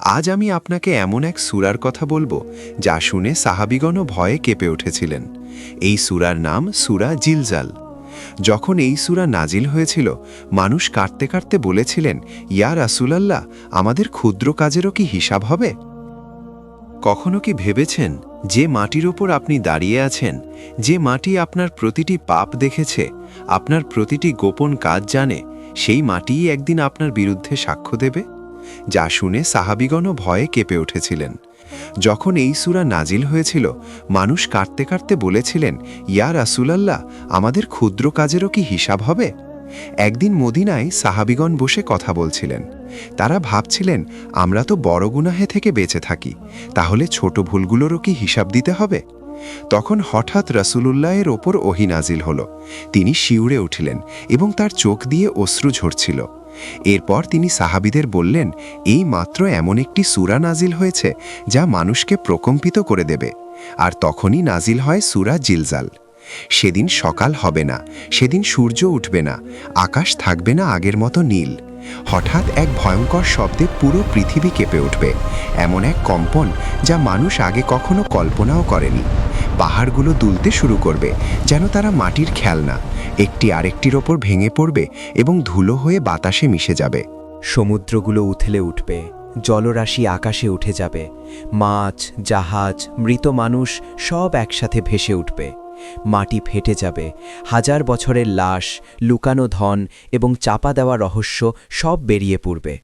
আজ আমি আপনাকে এমন এক সুরার কথা বলব, যা শুনে সাহাবিগণও ভয়ে কেঁপে উঠেছিলেন। এই সুরার নাম সুরা জিলজাল। যখন এই সুরা নাজিল হয়েছিল, মানুষ কাটতে কাটতে বলেছিলেন, ইয়া রাসুলাল্লাহ, আমাদের ক্ষুদ্র কাজেরও কি হিসাব হবে? কখনো কি ভেবেছেন, যে মাটির ওপর আপনি দাঁড়িয়ে আছেন, যে মাটি আপনার প্রতিটি পাপ দেখেছে, আপনার প্রতিটি গোপন কাজ জানে, সেই মাটিই একদিন আপনার বিরুদ্ধে সাক্ষ্য দেবে? যা শুনে সাহাবিগণও ভয়ে কেঁপে উঠেছিলেন। যখন এই সুরা নাজিল হয়েছিল, মানুষ কাটতে কাটতে বলেছিলেন, ইয়া রাসুলাল্লাহ, আমাদের ক্ষুদ্র কাজেরও কি হিসাব হবে? একদিন মদিনায় সাহাবিগণ বসে কথা বলছিলেন। তারা ভাবছিলেন, আমরা তো বড় গুনাহে থেকে বেঁচে থাকি, তাহলে ছোট ভুলগুলোরও কি হিসাব দিতে হবে? তখন হঠাৎ রাসূলুল্লাহের ওপর ওহি নাজিল হল। তিনি শিউরে উঠলেন এবং তার চোখ দিয়ে অশ্রু ঝরছিল। এরপর তিনি সাহাবিদের বললেন, এই মাত্র এমন একটি সুরা নাজিল হয়েছে যা মানুষকে প্রকম্পিত করে দেবে, আর তখনই নাজিল হয় সুরা জিলজাল। সেদিন সকাল হবে না, সেদিন সূর্য উঠবে না, আকাশ থাকবে না আগের মতো নীল। হঠাৎ এক ভয়ঙ্কর শব্দে পুরো পৃথিবী কেঁপে উঠবে, এমন এক কম্পন যা মানুষ আগে কখনো কল্পনাও করেনি। পাহাড়গুলো দুলতে শুরু করবে, যেন তারা মাটির খেলনা একটি আরেকটির ওপর ভেঙে পড়বে এবং ধুলো হয়ে বাতাসে মিশে যাবে। সমুদ্রগুলো উথলে উঠবে, জলরাশি আকাশে উঠে যাবে, মাছ, জাহাজ, মৃত মানুষ সব একসাথে ভেসে উঠবে, মাটি ফেটে যাবে, হাজার বছরের লাশ, লুকানো ধন এবং চাপা দেওয়া রহস্য সব বেরিয়ে পড়বে।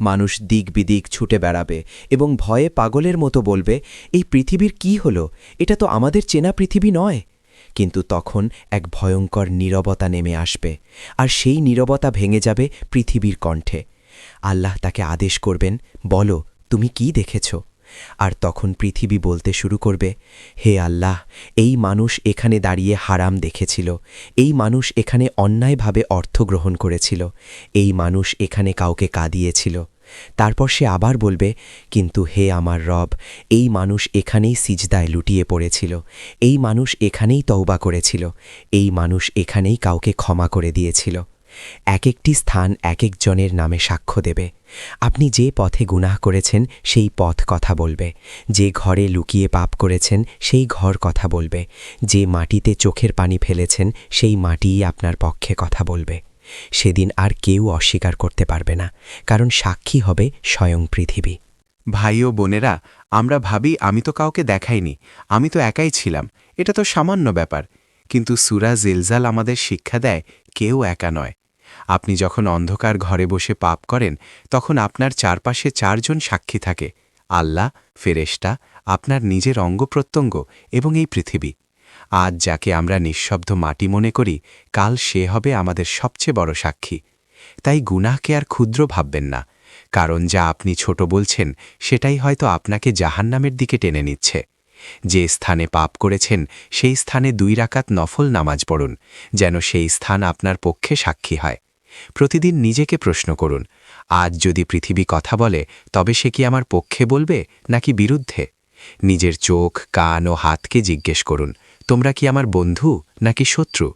মানুষ দিক বিদিক ছুটে বেড়াবে এবং ভয়ে পাগলের মতো বলবে, এই পৃথিবীর কি হলো? এটা তো আমাদের চেনা পৃথিবী নয়। কিন্তু তখন এক ভয়ঙ্কর নীরবতা নেমে আসবে, আর সেই নীরবতা ভেঙে যাবে পৃথিবীর কণ্ঠে। আল্লাহ তাকে আদেশ করবেন, বলো, তুমি কি দেখেছ? আর তখন পৃথিবী বলতে শুরু করবে, হে আল্লাহ, এই মানুষ এখানে দাঁড়িয়ে হারাম দেখেছিল। এই মানুষ এখানে অন্যায়ভাবে অর্থ গ্রহণ করেছিল। এই মানুষ এখানে কাউকে কাঁদিয়েছিল। তারপর সে আবার বলবে, কিন্তু হে আমার রব, এই মানুষ এখানেই সিজদায় লুটিয়ে পড়েছিল। এই মানুষ এখানেই তওবা করেছিল। এই মানুষ এখানেই কাউকে ক্ষমা করে দিয়েছিল। এক একটি স্থান এক একজনের নামে সাক্ষ্য দেবে। আপনি যে পথে গুনাহ করেছেন, সেই পথ কথা বলবে। যে ঘরে লুকিয়ে পাপ করেছেন, সেই ঘর কথা বলবে। যে মাটিতে চোখের পানি ফেলেছেন, সেই মাটিই আপনার পক্ষে কথা বলবে। সেদিন আর কেউ অস্বীকার করতে পারবে না, কারণ সাক্ষী হবে স্বয়ং পৃথিবী। ভাই ও বোনেরা, আমরা ভাবি আমি তো কাউকে দেখাইনি, আমি তো একাই ছিলাম, এটা তো সামান্য ব্যাপার। কিন্তু সুরা জিলজাল আমাদের শিক্ষা দেয় কেউ একা নয়। আপনি যখন অন্ধকার ঘরে বসে পাপ করেন, তখন আপনার চারপাশে চারজন সাক্ষী থাকে, আল্লাহ, ফেরেশতা, আপনার নিজের অঙ্গপ্রত্যঙ্গ এবং এই পৃথিবী। আজ যাকে আমরা নিঃশব্দ মাটি মনে করি, কাল সে হবে আমাদের সবচেয়ে বড় সাক্ষী। তাই গুনাহকে আর ক্ষুদ্র ভাববেন না, কারণ যা আপনি ছোট বলছেন, সেটাই হয়তো আপনাকে জাহান্নামের দিকে টেনে নিচ্ছে। যে স্থানে পাপ করেছেন, সেই স্থানে দুই রাকাত নফল নামাজ পড়ুন, যেন সেই স্থান আপনার পক্ষে সাক্ষী হয়। প্রতিদিন নিজেকে প্রশ্ন করুন, আজ যদি পৃথিবী কথা বলে, তবে সে কি আমার পক্ষে বলবে, নাকি বিরুদ্ধে? নিজের চোখ, কান ও হাতকে জিজ্ঞেস করুন তোমরা কি আমার বন্ধু নাকি শত্রু?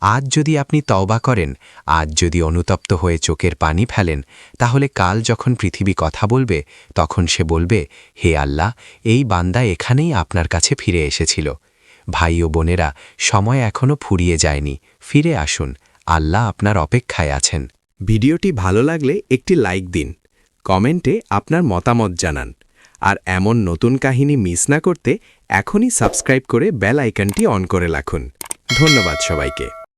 আজ যদি আপনি তওবা করেন, আজ যদি অনুতপ্ত হয়ে চোখের পানি ফেলেন, তাহলে কাল যখন পৃথিবী কথা বলবে, তখন সে বলবে, হে আল্লাহ, এই বান্দা এখানেই আপনার কাছে ফিরে এসেছিল। ভাই ও বোনেরা, সময় এখনও ফুরিয়ে যায়নি, ফিরে আসুন, আল্লাহ আপনার অপেক্ষায় আছেন। ভিডিওটি ভালো লাগলে একটি লাইক দিন। কমেন্টে আপনার মতামত জানান। আর এমন নতুন কাহিনী মিস না করতে এখনই সাবস্ক্রাইব করে বেল আইকনটি অন করে রাখুন। ধন্যবাদ সবাইকে।